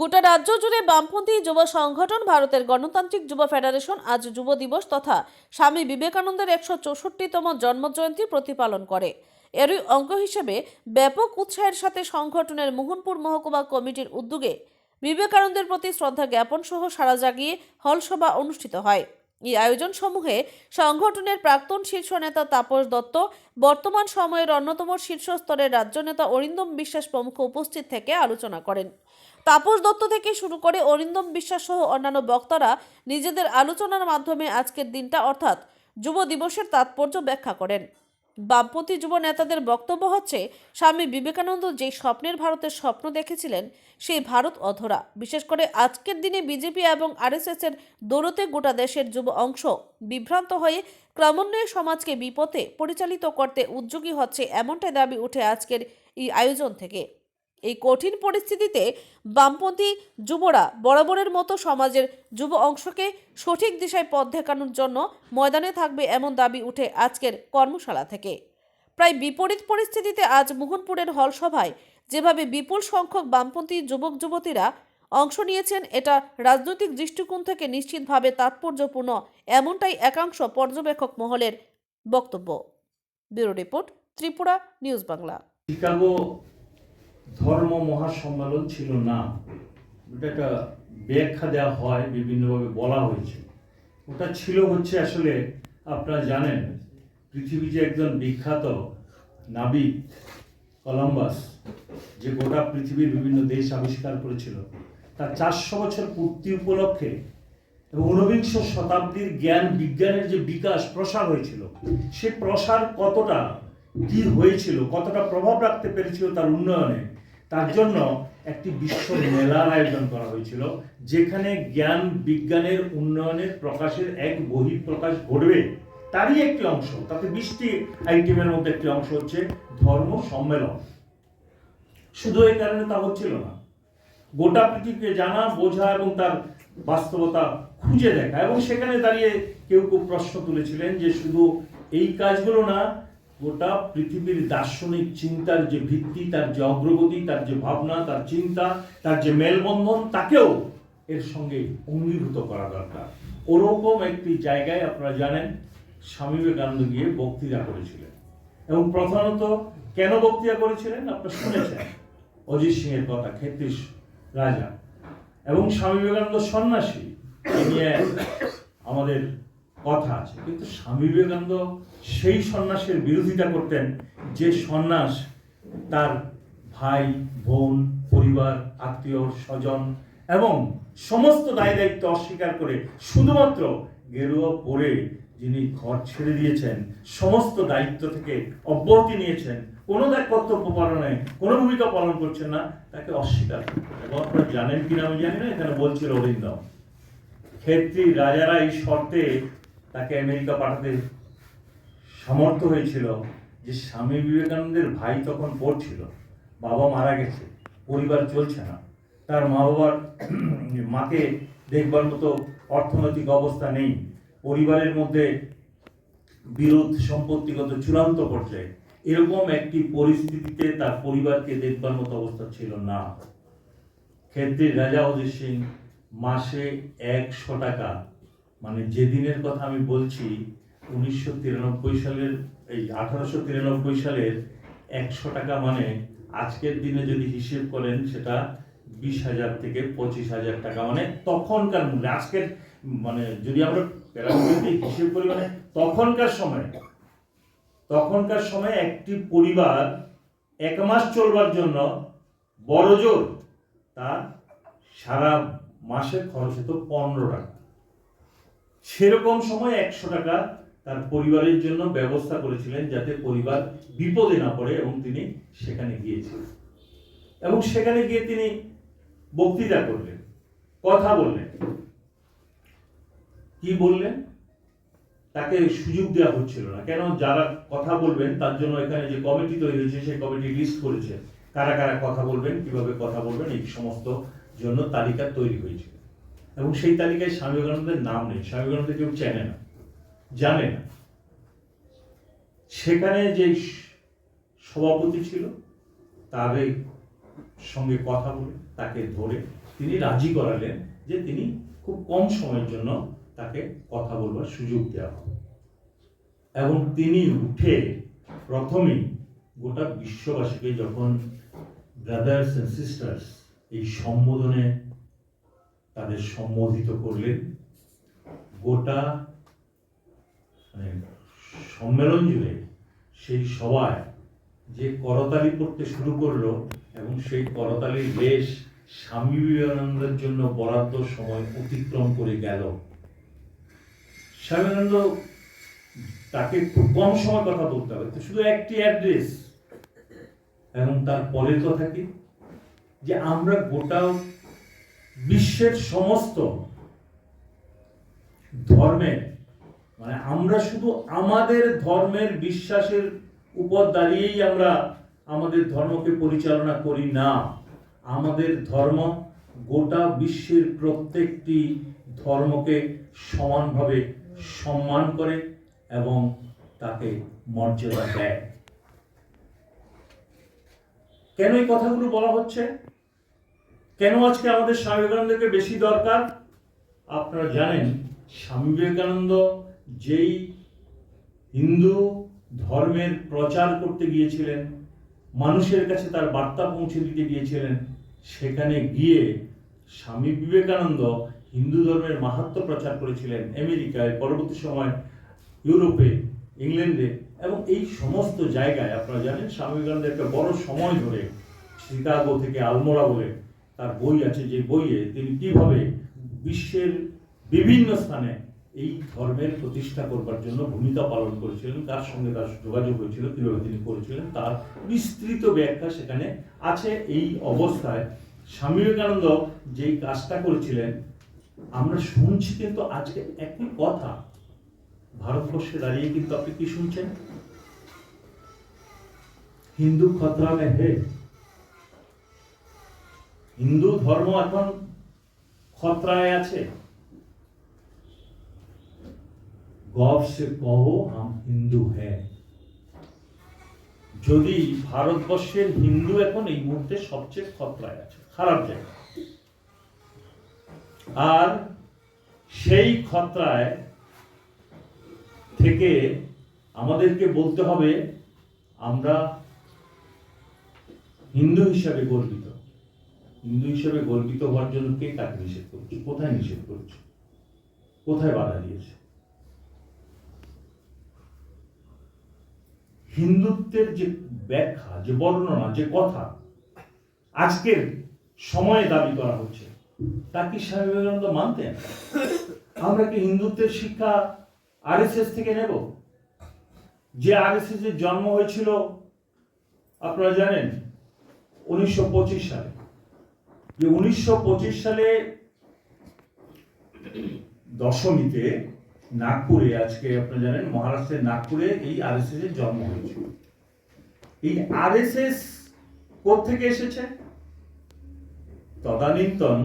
গোটা রাজ্য জুড়ে বামপন্থী যুব সংগঠন, ভারতের গণতান্ত্রিক যুব ফেডারেশন আজ যুব দিবস তথা স্বামী বিবেকানন্দের একশো চৌষট্টিতম জন্মজয়ন্তী প্রতিপালন করে। এরই অঙ্গ হিসেবে ব্যাপক উৎসাহের সাথে সংগঠনের মোহনপুর মহকুমা কমিটির উদ্যোগে বিবেকানন্দের প্রতি শ্রদ্ধা জ্ঞাপন সহ সারা জাগিয়ে হলসভা অনুষ্ঠিত হয়। এই আয়োজন সমূহে সংগঠনের প্রাক্তন শীর্ষ নেতা তাপস দত্ত, বর্তমান সময়ের অন্যতম শীর্ষস্তরের রাজ্য নেতা অরিন্দম বিশ্বাস প্রমুখ উপস্থিত থেকে আলোচনা করেন। তাপস দত্ত থেকে শুরু করে অরিন্দম বিশ্বাস সহ অন্যান্য বক্তারা নিজেদের আলোচনার মাধ্যমে আজকের দিনটা অর্থাৎ যুব দিবসের তাৎপর্য ব্যাখ্যা করেন। বামপন্থী যুব নেতাদের বক্তব্য হচ্ছে, স্বামী বিবেকানন্দ যে স্বপ্নের ভারতের স্বপ্ন দেখেছিলেন, সেই ভারত অধরা। বিশেষ করে আজকের দিনে বিজেপি এবং আরএসএস এর দৌড়তে গোটা দেশের যুব অংশ বিভ্রান্ত হয়ে ক্রমান্বয়ে সমাজকে বিপথে পরিচালিত করতে উদ্যোগী হচ্ছে, এমনটাই দাবি উঠে আজকের এই আয়োজন থেকে। এই কঠিন পরিস্থিতিতে বামপন্থী যুবরা বরাবরের মতো সমাজের যুব অংশকে সঠিক দিশায় পথ দেখানোর জন্য ময়দানে থাকবে এমন দাবি উঠে আজকের কর্মশালা থেকে। প্রায় বিপরীত পরিস্থিতিতে আজ মোহনপুরের হল সভায় যেভাবে বিপুল সংখ্যক বামপন্থী যুবক যুবতীরা অংশ নিয়েছেন, এটা রাজনৈতিক দৃষ্টিকোণ থেকে নিশ্চিতভাবে তাৎপর্যপূর্ণ এমনটাই একাংশ পর্যবেক্ষক মহলের বক্তব্য। Bureau report, Tripura news Bangla. Chicago ধর্ম মহাসম্মেলন ছিল না। ওটা একটা ব্যাখ্যা দেওয়া হয়, বিভিন্নভাবে বলা হয়েছে। ওটা ছিল হচ্ছে আসলে, আপনারা জানেন, পৃথিবী যে একজন বিখ্যাত নাবিক, কলম্বাস, যে গোটা পৃথিবীর বিভিন্ন দেশ আবিষ্কার করেছিল, তার চারশো বছর পূর্তি উপলক্ষে ঊনবিংশ শতাব্দীর জ্ঞান, বিজ্ঞানের যে বিকাশ, প্রসার হয়েছিল, সে প্রসার কতটা কি হয়েছিল, কতটা প্রভাব রাখতে পেরেছিল তার উন্নয়নে তার জন্য একটি বিশ্ব মেলার আয়োজন করা হয়েছিল, যেখানে জ্ঞান, বিজ্ঞানের উন্নয়নের প্রকাশের এক বহিঃপ্রকাশ ঘটবে। তারই একটি অংশ, তাতে বিশটি আইটেমের মধ্যে একটি অংশ হচ্ছে ধর্ম সম্মেলন। শুধু এই কারণে তা হচ্ছিল না, গোটা পৃথিবীকে জানা, বোঝা এবং তার বাস্তবতা খুঁজে দেখা। এবং সেখানে দাঁড়িয়ে কেউ কেউ প্রশ্ন তুলেছিলেন যে শুধু এই কাজগুলো না গোটা পৃথিবীর দার্শনিক চিন্তার যে ভিত্তি, তার যে অগ্রগতি, তার যে ভাবনা, তার চিন্তা, তার যে মেলবন্ধন, তাকেও এর সঙ্গে অঙ্গীভূত করা দরকার। ওরকম একটি জায়গায় আপনারা জানেন, স্বামী বিবেকানন্দ গিয়ে বক্তৃতা করেছিলেন। এবং প্রধানত কেন বক্তৃতা করেছিলেন? আপনারা শুনেছেন। অজিত সিং এর কথা খেত্রিশ রাজা। এবং স্বামী বিবেকানন্দ সন্ন্যাসী আমাদের কথা আছে। কিন্তু স্বামী বিবেকানন্দ সেই সন্ন্যাসের বিরোধিতা করতেন যে সন্ন্যাস তার ভাই, বোন, পরিবার, আত্মীয়, স্বজন এবং সমস্ত দায় দায়িত্ব অস্বীকার করে শুধুমাত্র গেরুয়া পরে যিনি ঘর ছেড়ে দিয়েছেন, সমস্ত দায়িত্ব থেকে অব্যাহতি নিয়েছেন, কোনো তার কর্তব্য পালনে, কোনো ভূমিকা পালন করছেন না, তাকে অস্বীকার এবং আপনারা জানেন কিনা আমি জানি না, এখানে বলছিল অরিন্দম ক্ষেত্রী রাজারা এই শর্তে তাকে আমেরিকা পাঠাতে সমর্থ হয়েছিল যে স্বামী বিবেকানন্দের ভাই তখন পড়ছিল, বাবা মারা গেছে, পরিবার চলছে না। তার মা বাবার মাকে দেখবার মতো অর্থনৈতিক অবস্থা নেই। পরিবারের মধ্যে বিরোধ সম্পত্তিগত চূড়ান্ত পর্যায়ে এরকম একটি পরিস্থিতিতে তার পরিবারকে দেখবার মতো অবস্থা ছিল না। ক্ষেত্রে রাজা অজিত সিং মাসে একশো টাকা মানে যে দিনের কথা আমি বলছি, উনিশশো তিরানব্বই সালের, এই আঠারোশো তিরানব্বই সালের একশো টাকা মানে আজকের দিনে যদি হিসেব করেন, সেটা বিশ হাজার থেকে পঁচিশ হাজার টাকা। মানে তখনকার মূল্যে আজকের মানে যদি আমরা হিসেব করি মানে তখনকার সময় তখনকার সময় একটি পরিবার এক মাস চলবার জন্য বড় জোর তার সারা মাসে খরচ হতো পনেরো টাকা। সেরকম সময় একশো টাকা তার পরিবারের জন্য ব্যবস্থা করেছিলেন যাতে পরিবার বিপদে না পড়ে এবং তিনি সেখানে গিয়েছিলেন। এবং সেখানে গিয়ে তিনি বক্তৃতা করলেন, কথা বললেন। কি বললেন? তাকে সুযোগ দেওয়া হচ্ছিল না। কেন? যারা কথা বলবেন, তার জন্য এখানে যে কমিটি তৈরি হয়েছে, সেই কমিটি লিস্ট করেছে। কারা কারা কথা বলবেন, কীভাবে কথা বলবেন, এই সমস্ত জন্য তালিকা তৈরি হয়েছিল এবং সেই তালিকায় স্বামী বিবেকানন্দের নাম নেই। স্বামী বিবেকানন্দ কেউ চেনে না, জানে না। সেখানে যে সভাপতি ছিল, তার সঙ্গে কথা বলে, তাকে ধরে তিনি রাজি করালেন যে তিনি খুব কম সময়ের জন্য তাকে কথা বলবার সুযোগ দেওয়া হবে। এবং তিনি উঠে প্রথমেই গোটা বিশ্ববাসীকে যখন ব্রাদার্স অ্যান্ড সিস্টার্স এই সম্বোধনে তাদের সম্বোধিত করলেন। গোটা মানে সম্মেলন জুড়ে সেই সবাই যে করতালি করতে শুরু করল এবং সেই করতালির বেশ স্বামী বিবেকানন্দের জন্য বরাদ্দ সময় অতিক্রম করে গেল। স্বামী বিবেকানন্দ তাকে খুব কম সময় কথা বলতে হবে শুধু একটি অ্যাড্রেস। এবং তার পরের কথা কি যে আমরা গোটা বিশ্বের সমস্ত ধর্মের মানে আমরা শুধু আমাদের ধর্মের বিশ্বাসের উপর দাঁড়িয়েই আমরা আমাদের ধর্মকে পরিচালনা করি না। আমাদের ধর্ম গোটা বিশ্বের প্রত্যেকটি ধর্মকে সমানভাবে সম্মান করে এবং তাকে মর্যাদা দেয়। কেন এই কথাগুলো বলা হচ্ছে? কেন আজকে আমাদের স্বামী বিবেকানন্দকে বেশি দরকার? আপনারা জানেন, স্বামী বিবেকানন্দ যেই হিন্দু ধর্মের প্রচার করতে গিয়েছিলেন, মানুষের কাছে তার বার্তা পৌঁছে দিতে গিয়েছিলেন, সেখানে গিয়ে স্বামী বিবেকানন্দ হিন্দু ধর্মের মাহাত্ম প্রচার করেছিলেন আমেরিকায়, পরবর্তী সময় ইউরোপে, ইংল্যান্ডে এবং এই সমস্ত জায়গায়, আপনারা জানেন, স্বামী বিবেকানন্দ একটা বড় সময় ধরে শিকাগো থেকে আলমোড়া বলে তার বই আছে, যে বইয়ে তিনি কীভাবে বিশ্বের বিভিন্ন স্থানে এই ধর্মের প্রতিষ্ঠা করবার জন্য ভূমিকা পালন করেছিলেন তার সঙ্গে তার যোগাযোগ হয়েছিল, কীভাবে তিনি করেছিলেন, তার বিস্তৃত ব্যাখ্যা সেখানে আছে। এই অবস্থায় স্বামী বিবেকানন্দ যেই কাজটা করেছিলেন, আমরা শুনছি কিন্তু আজকে একই কথা। ভারতবর্ষে দাঁড়িয়ে কিন্তু আপনি কি শুনছেন? হিন্দু খতরা মে হে হিন্দু ধর্ম এখন খতরায় আছে। গভ সে কহো, হাম হিন্দু হ্যাঁ যদি ভারতবর্ষের হিন্দু এখন এই মুহূর্তে সবচেয়ে খতরায় আছে, খারাপ জায়গা। আর সেই খতরায় থেকে আমাদেরকে বলতে হবে, আমরা হিন্দু হিসাবে গর্বিত। হিন্দু হিসেবে গর্বিত হওয়ার জন্য কে কাকে নিষেধ করছে? কোথায় নিষেধ করছে? কোথায় বাধা দিয়েছে? হিন্দুত্বের যে ব্যাখ্যা, যে বর্ণনা, যে কথা আজকের সময়ে দাবি করা হচ্ছে, তা কি স্বামী বিবেকানন্দ মানতেন? আমরা কি হিন্দুত্বের শিক্ষা আরএসএস থেকে নেব? যে আরএসএস এর জন্ম হয়েছিল, আপনারা জানেন, উনিশশো পঁচিশ সালে। যে উনিশশো পঁচিশ সালে দশমীতে নাগপুরে, আজকে আপনারা জানেন মহারাষ্ট্রের নাগপুরে এই আর এস এর জন্ম হয়েছিল এই আর এস আরএসএস থেকে এসেছে? তদানীন্তন